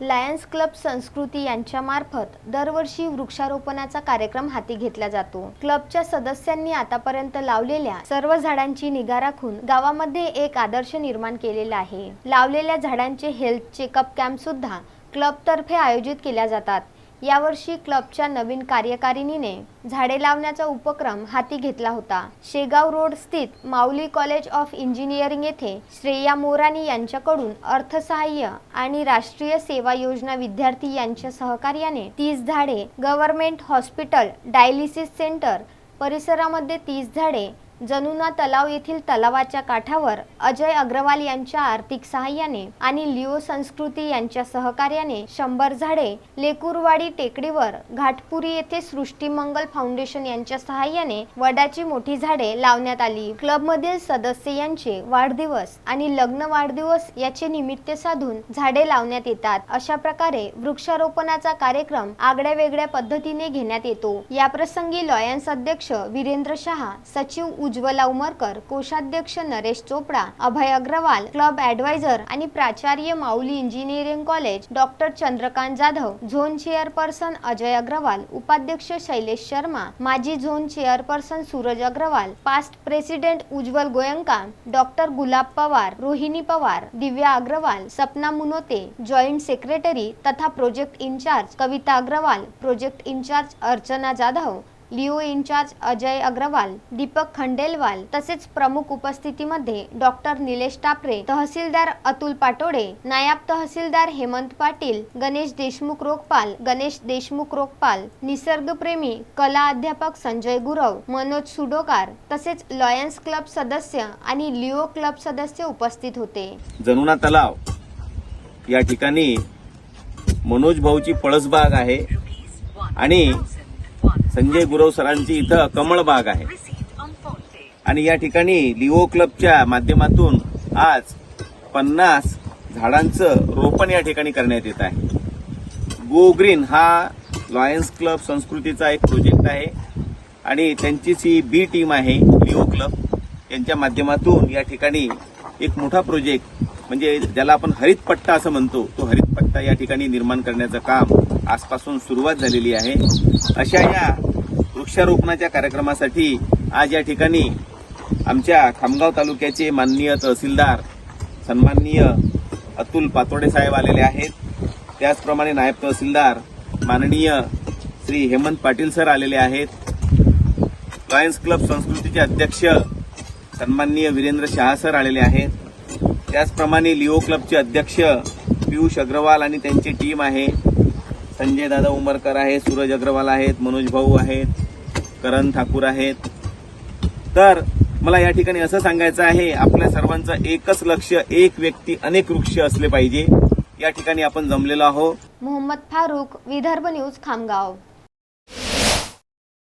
Lions club संस्कृती यांच्या मार्फत दरवर्षी वृक्षारोपणाचा कार्यक्रम हाती घेतला जातो. क्लबच्या सदस्यांनी आतापर्यंत लावलेल्या सर्व झाडांची निगा राखून गावामध्ये एक आदर्श निर्माण केलेला आहे. लावलेल्या झाडांचे हेल्थ चेकअप कॅम्प सुद्धा क्लबतर्फे आयोजित केल्या जातात. यावर्षी क्लबच्या नवीन कार्यकारिणीने झाडे लावण्याचा उपक्रम हाती घेतला होता. शेगाव रोड स्थित माऊली कॉलेज ऑफ इंजिनिअरिंग येथे श्रेया मोरानी यांच्याकडून अर्थसहाय्य आणि राष्ट्रीय सेवा योजना विद्यार्थी यांच्या सहकार्याने तीस झाडे गव्हर्नमेंट हॉस्पिटल डायलिसिस सेंटर परिसरामध्ये तीस झाडे जनुना तलाव येथील तलावाच्या काठावर अजय अग्रवाल यांच्या आर्थिक सहाय्याने आणि लिओ संस्कृती यांच्या सहकार्याने शंभर झाडे लेकुरवाडी टेकडीवर घाटपुरी येथे सृष्टीमंगल फाउंडेशन यांच्या सहाय्याने वडाची मोठी झाडे लावण्यात आली. क्लबमधील सदस्य यांचे वाढदिवस आणि लग्न वाढदिवस याचे निमित्त साधून झाडे लावण्यात येतात. अशा प्रकारे वृक्षारोपणाचा कार्यक्रम आगळ्या वेगळ्या पद्धतीने घेण्यात येतो. याप्रसंगी लॉयन्स अध्यक्ष वीरेंद्र शहा सचिव उज्ज्वला उमरकर कोषाध्यक्ष नरेश चोपडा अभय अग्रवाल क्लब ऍडवायझर आणि प्राचार्य Mauli engineering college doctor Chandrakant Jadhav zone chairperson Ajay Agrawal उपाध्यक्ष शैलेश शर्मा माजी zone chairperson Suraj Agrawal past president Ujjwal Goenka doctor Gulab Pawar Rohini Pawar Divya Agrawal Sapna Munot joint secretary तथा project incharge Kavita Agrawal project incharge Archana Jadhav Leo incharge Ajay Agrawal Deepak Khandelwal तसेच प्रमुख उपस्थितीमध्ये doctor Nilesh Tapre तहसीलदार अतुल पाटोडे नायब तहसीलदार हेमंत पाटील गणेश देशमुख रोगपाल गणेश देशमुख रोगपाल निसर्गप्रेमी कला अध्यापक संजय गुरव मनोज सुडोकार तसेच लॉयन्स क्लब सदस्य आणि लिओ क्लब सदस्य उपस्थित होते. जनुना तलाव. या ठिकाणी मनोज भाऊची पळसबाग आहे. आणि संजय गुरव सरांची इथं कमळ बाग आहे. आणि या ठिकाणी लिओ क्लबच्या माध्यमातून आज पन्नास झाडांचं रोपण या ठिकाणी करण्यात येत आहे. गो ग्रीन हा लॉयन्स क्लब संस्कृतीचा एक प्रोजेक्ट आहे. आणि त्यांचीच ही बी टीम आहे लिओ क्लब. यांच्या माध्यमातून या ठिकाणी एक मोठा प्रोजेक्ट म्हणजे ज्याला आपण हरित पट्टा असं म्हणतो तो हरित पट्टा या ठिकाणी निर्माण करण्याचं काम आजपासून सुरुवात झालेली आहे. अशा या वृक्षारोपणाच्या कार्यक्रमासाठी आज या ठिकाणी आमच्या खामगाव तालुक्याचे माननीय तहसीलदार सन्माननीय अतुल पातोडे साहेब आलेले आहेत. त्याचप्रमाणे नायब तहसीलदार माननीय श्री हेमंत पाटील सर आलेले आहेत. लॉयन्स क्लब संस्कृतीचे अध्यक्ष सन्माननीय वीरेंद्र शहा सर आलेले आहेत. त्याचप्रमाणे लिओ क्लबचे अध्यक्ष पियुष अग्रवाल आणि त्यांची टीम आहे. संजय दादा उमरकर आहे सूरज अग्रवाल आहेत मनोज भाऊ आहेत. करण ठाकूर आहेत. तर मला या ठिकाणी असं सांगायचं आहे आपल्या सर्वांचं एकच लक्ष एक व्यक्ती अनेक वृक्ष असले पाहिजे. या ठिकाणी आपण जमलेलो आहोत. मोहम्मद फारूक विदर्भ न्यूज खामगाव.